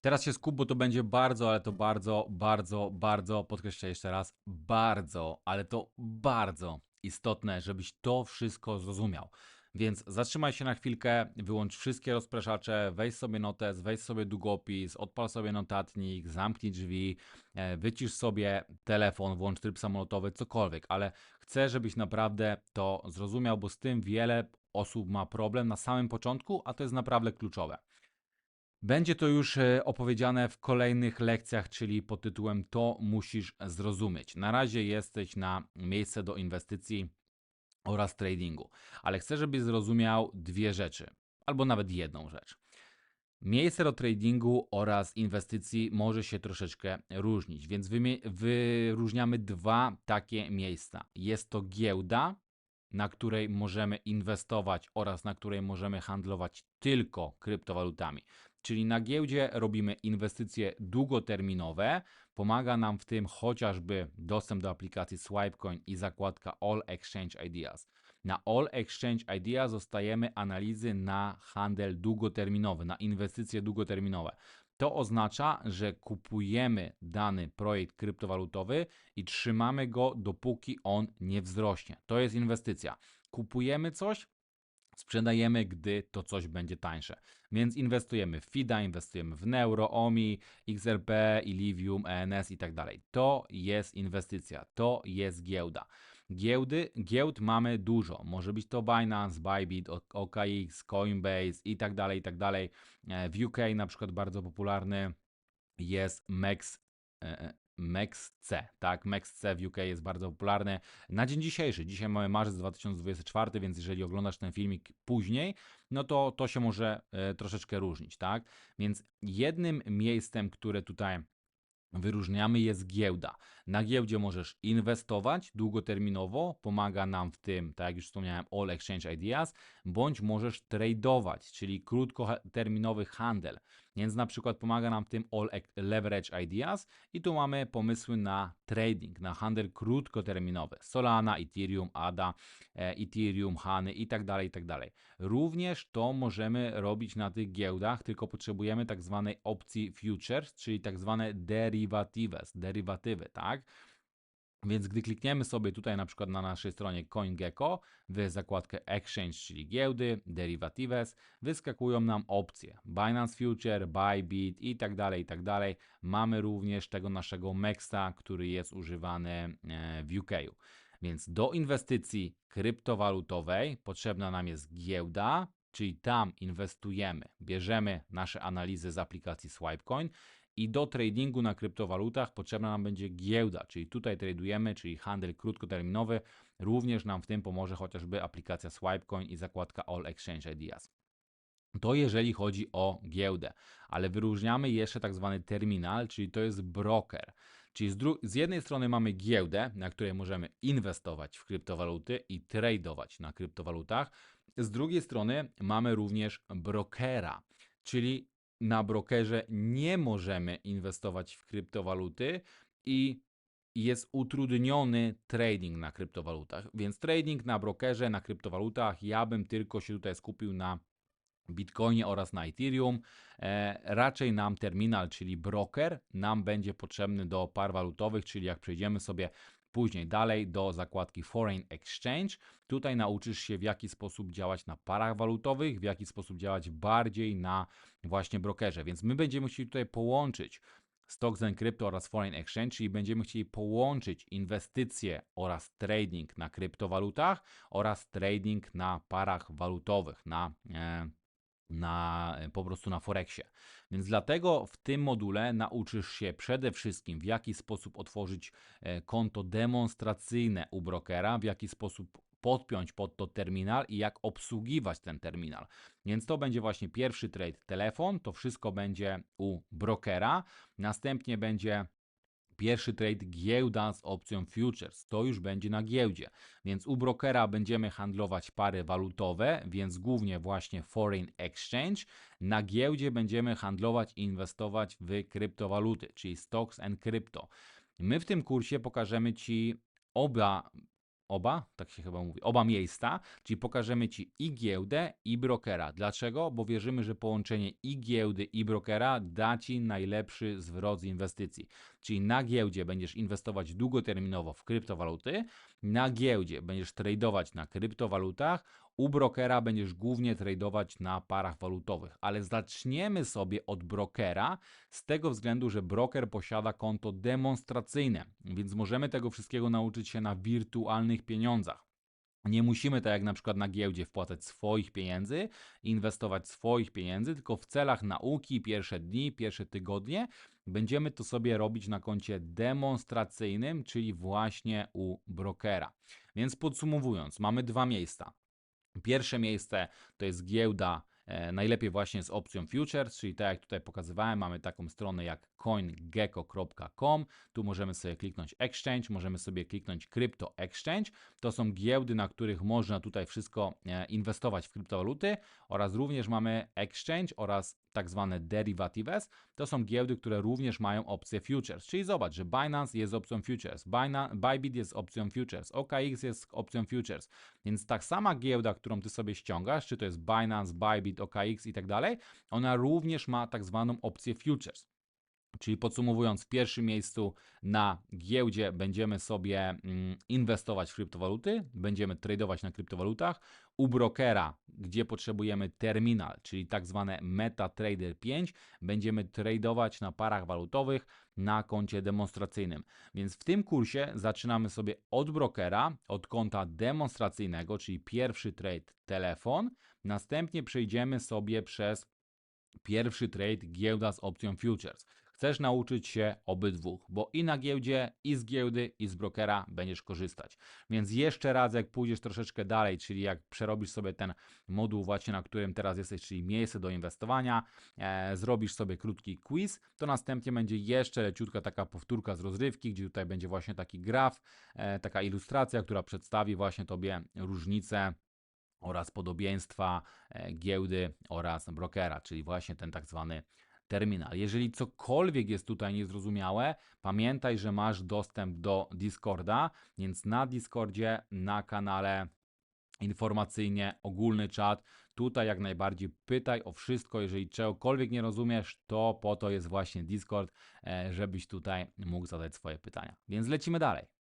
Teraz się skup, bo to będzie bardzo, ale to bardzo, bardzo, bardzo, podkreślę jeszcze raz, bardzo, ale to bardzo istotne, żebyś to wszystko zrozumiał. Więc zatrzymaj się na chwilkę, wyłącz wszystkie rozpraszacze, weź sobie notes, weź sobie długopis, odpal sobie notatnik, zamknij drzwi, e, wycisz sobie telefon, włącz tryb samolotowy, cokolwiek, ale chcę, żebyś naprawdę to zrozumiał, bo z tym wiele osób ma problem na samym początku, a to jest naprawdę kluczowe. Będzie to już e, opowiedziane w kolejnych lekcjach, czyli pod tytułem To musisz zrozumieć. Na razie jesteś na miejsce do inwestycji oraz tradingu, ale chcę, żebyś zrozumiał dwie rzeczy, albo nawet jedną rzecz. Miejsce do tradingu oraz inwestycji może się troszeczkę różnić, więc wyróżniamy dwa takie miejsca. Jest to giełda, na której możemy inwestować oraz na której możemy handlować tylko kryptowalutami. Czyli na giełdzie robimy inwestycje długoterminowe. Pomaga nam w tym chociażby dostęp do aplikacji Swipecoin i zakładka All Exchange Ideas. Na All Exchange Ideas dostajemy analizy na handel długoterminowy, na inwestycje długoterminowe. To oznacza, że kupujemy dany projekt kryptowalutowy i trzymamy go, dopóki on nie wzrośnie. To jest inwestycja. Kupujemy coś, sprzedajemy, gdy to coś będzie tańsze. Więc inwestujemy w FIDA, inwestujemy w Neuro, OMI, XRP, Illivium, ENS i tak dalej. To jest inwestycja, to jest giełda. Giełdy, giełd mamy dużo. Może być to Binance, Bybit, OKX, Coinbase i tak dalej, i tak dalej. E, W UK na przykład bardzo popularny jest MEX, e, MEXC, tak? MEXC w UK jest bardzo popularny. Na dzień dzisiejszy, dzisiaj mamy marzec 2024, więc jeżeli oglądasz ten filmik później, no to to się może e, troszeczkę różnić, tak? Więc jednym miejscem, które tutaj wyróżniamy jest giełda. Na giełdzie możesz inwestować długoterminowo, pomaga nam w tym, tak jak już wspomniałem, All Exchange Ideas, bądź możesz tradeować, czyli krótkoterminowy handel. Więc na przykład pomaga nam w tym All Leverage Ideas i tu mamy pomysły na trading, na handel krótkoterminowy. Solana, Ethereum, ADA, e, Ethereum, Hany i tak dalej, i tak dalej. Również to możemy robić na tych giełdach, tylko potrzebujemy tak zwanej opcji futures, czyli tak zwane derivatives, derywatywy, tak? Więc gdy klikniemy sobie tutaj na przykład na naszej stronie CoinGecko w zakładkę Exchange, czyli giełdy, Derivatives, wyskakują nam opcje Binance Future, Bybit i tak dalej, i tak dalej. Mamy również tego naszego MEXA, który jest używany e, w UK. Więc do inwestycji kryptowalutowej potrzebna nam jest giełda, czyli tam inwestujemy, bierzemy nasze analizy z aplikacji Swipecoin i do tradingu na kryptowalutach potrzebna nam będzie giełda, czyli tutaj tradujemy, czyli handel krótkoterminowy. Również nam w tym pomoże chociażby aplikacja Swipecoin i zakładka All Exchange Ideas. To jeżeli chodzi o giełdę, ale wyróżniamy jeszcze tak zwany terminal, czyli to jest broker. Czyli z, z, jednej strony mamy giełdę, na której możemy inwestować w kryptowaluty i tradować na kryptowalutach. Z drugiej strony mamy również brokera, czyli na brokerze nie możemy inwestować w kryptowaluty i jest utrudniony trading na kryptowalutach. Więc trading na brokerze, na kryptowalutach, ja bym tylko się tutaj skupił na Bitcoinie oraz na Ethereum. E, raczej nam terminal, czyli broker, nam będzie potrzebny do par walutowych, czyli jak przejdziemy sobie Później dalej do zakładki Foreign Exchange. Tutaj nauczysz się w jaki sposób działać na parach walutowych, w jaki sposób działać bardziej na właśnie brokerze. Więc my będziemy chcieli tutaj połączyć Stocks and Crypto oraz Foreign Exchange, czyli będziemy chcieli połączyć inwestycje oraz trading na kryptowalutach oraz trading na parach walutowych, na e, na, e, po prostu na Forexie. Więc dlatego w tym module nauczysz się przede wszystkim w jaki sposób otworzyć e, konto demonstracyjne u brokera, w jaki sposób podpiąć pod to terminal i jak obsługiwać ten terminal. Więc to będzie właśnie pierwszy trade telefon, to wszystko będzie u brokera, następnie będzie Pierwszy trade giełda z opcją futures. To już będzie na giełdzie. Więc u brokera będziemy handlować pary walutowe, więc głównie właśnie foreign exchange. Na giełdzie będziemy handlować i inwestować w kryptowaluty, czyli stocks and crypto. My w tym kursie pokażemy Ci oba oba, tak się chyba mówi, oba miejsca, czyli pokażemy Ci i giełdę, i brokera. Dlaczego? Bo wierzymy, że połączenie i giełdy, i brokera da Ci najlepszy zwrot z inwestycji. Czyli na giełdzie będziesz inwestować długoterminowo w kryptowaluty, na giełdzie będziesz tradować na kryptowalutach, u brokera będziesz głównie tradować na parach walutowych, ale zaczniemy sobie od brokera z tego względu, że broker posiada konto demonstracyjne, więc możemy tego wszystkiego nauczyć się na wirtualnych pieniądzach. Nie musimy tak jak na przykład na giełdzie wpłacać swoich pieniędzy, inwestować swoich pieniędzy, tylko w celach nauki, pierwsze dni, pierwsze tygodnie będziemy to sobie robić na koncie demonstracyjnym, czyli właśnie u brokera. Więc podsumowując, mamy dwa miejsca. Pierwsze miejsce to jest giełda, e, najlepiej właśnie z opcją futures, czyli tak jak tutaj pokazywałem, mamy taką stronę jak coingecko.com. Tu możemy sobie kliknąć exchange, możemy sobie kliknąć crypto exchange. To są giełdy, na których można tutaj wszystko e, inwestować w kryptowaluty oraz również mamy exchange oraz tak zwane derivatives. To są giełdy, które również mają opcję futures. Czyli zobacz, że Binance jest opcją futures, Bina- Bybit jest opcją futures, OKX jest opcją futures. Więc tak sama giełda, którą ty sobie ściągasz, czy to jest Binance, Bybit, OKX i tak dalej, ona również ma tak zwaną opcję futures. Czyli podsumowując, w pierwszym miejscu na giełdzie będziemy sobie mm, inwestować w kryptowaluty, będziemy tradować na kryptowalutach. U brokera, gdzie potrzebujemy terminal, czyli tak zwane MetaTrader 5, będziemy tradować na parach walutowych na koncie demonstracyjnym. Więc w tym kursie zaczynamy sobie od brokera, od konta demonstracyjnego, czyli pierwszy trade telefon, następnie przejdziemy sobie przez pierwszy trade giełda z opcją futures. Chcesz nauczyć się obydwu, bo i na giełdzie, i z giełdy, i z brokera będziesz korzystać. Więc jeszcze raz, jak pójdziesz troszeczkę dalej, czyli jak przerobisz sobie ten moduł właśnie, na którym teraz jesteś, czyli miejsce do inwestowania, e, zrobisz sobie krótki quiz, to następnie będzie jeszcze leciutka taka powtórka z rozrywki, gdzie tutaj będzie właśnie taki graf, e, taka ilustracja, która przedstawi właśnie Tobie różnice oraz podobieństwa e, giełdy oraz brokera, czyli właśnie ten tak zwany terminal. Jeżeli cokolwiek jest tutaj niezrozumiałe, pamiętaj, że masz dostęp do Discorda, więc na Discordzie, na kanale informacyjnie, ogólny czat. Tutaj jak najbardziej pytaj o wszystko, jeżeli czegokolwiek nie rozumiesz, to po to jest właśnie Discord, e, żebyś tutaj mógł zadać swoje pytania. Więc lecimy dalej.